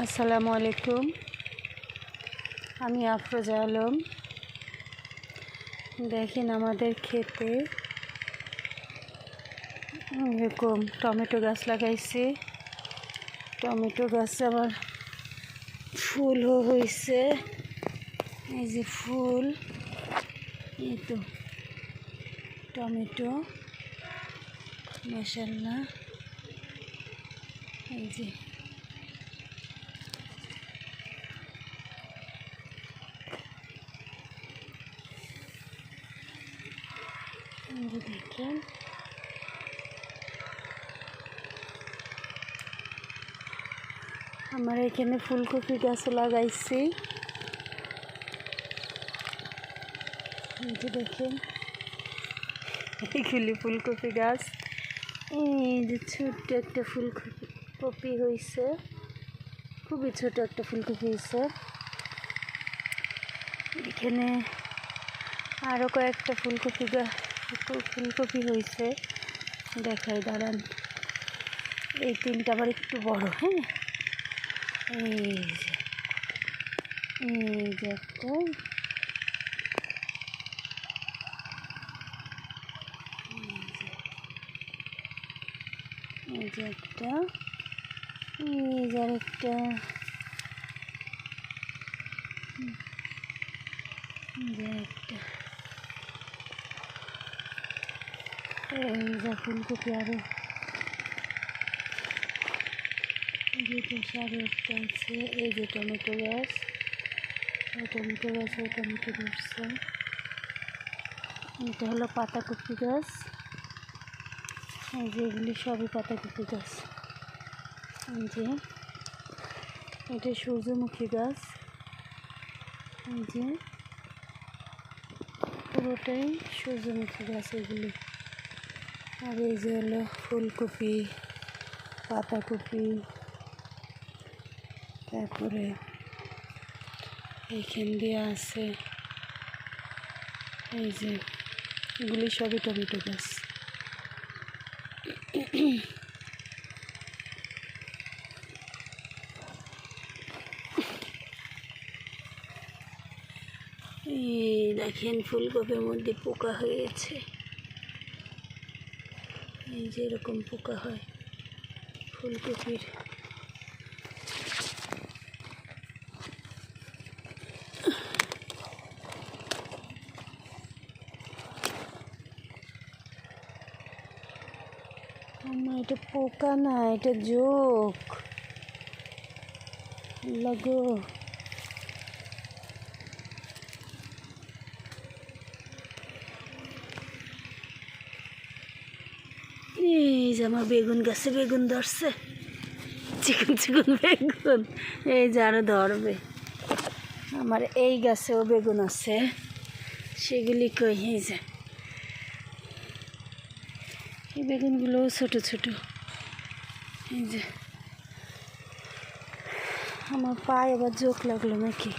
আসসালামু আলাইকুম। আমি আফরোজা আলম। দেখেন আমাদের ক্ষেতে এরকম টমেটো গাছ লাগাইছি। টমেটো গাছ আবার ফুলও হয়েছে এই যে ফুল, এই তো টমেটো মাসাল্লাহ এই যে দেখেন আমার এখানে ফুলকপি গাছ লাগাইছি। দেখেন এইগুলি ফুলকপি গাছ। এই যে ছোট্ট একটা ফুলকপি কপি হয়েছে খুবই ছোট একটা ফুলকপি হয়েছে এখানে আরও কয়েকটা ফুলকপি গা ফু- ফুলকপি হয়েছে। দেখাই, দাঁড়ান। এই তিনটা আবার একটু বড় হ্যাঁ? এই যে এই যে একটা, এই যে এই যে একটা। এই যে ফুলকপি আরও। এই যে পাশে একটা আছে এই যে টমেটো গাছ টমেটো গাছে টমেটো ধরছে এটা হলো পাতাকপি গাছ। এই যে এগুলি সবই পাতাকপি গাছ। এই যে, এটা সূর্যমুখী গাছ। এই যে, পুরোটাই সূর্যমুখী গাছ এগুলি। আর এই যে হলো ফুলকপি, পাতাকপি, তারপরে এইখান দিয়ে আছে এই যে এগুলি সবই টমেটো গাছ। দেখেন ফুলকপির মধ্যে পোকা হয়েছে এই যে এরকম পোকা হয়। ফুলকপির। আমার এটা পোকা না এটা জোক। লাগো। এই যে আমার বেগুন গাছে বেগুন ধরছে। চিকন চিকন বেগুন। এই যে আরও ধরবে। আমার এই গাছেও বেগুন আছে। সেগুলি কই, এই যে। এই বেগুনগুলোও ছোট ছোট। এই যে। আমার পায়ে আবার জোক লাগল নাকি?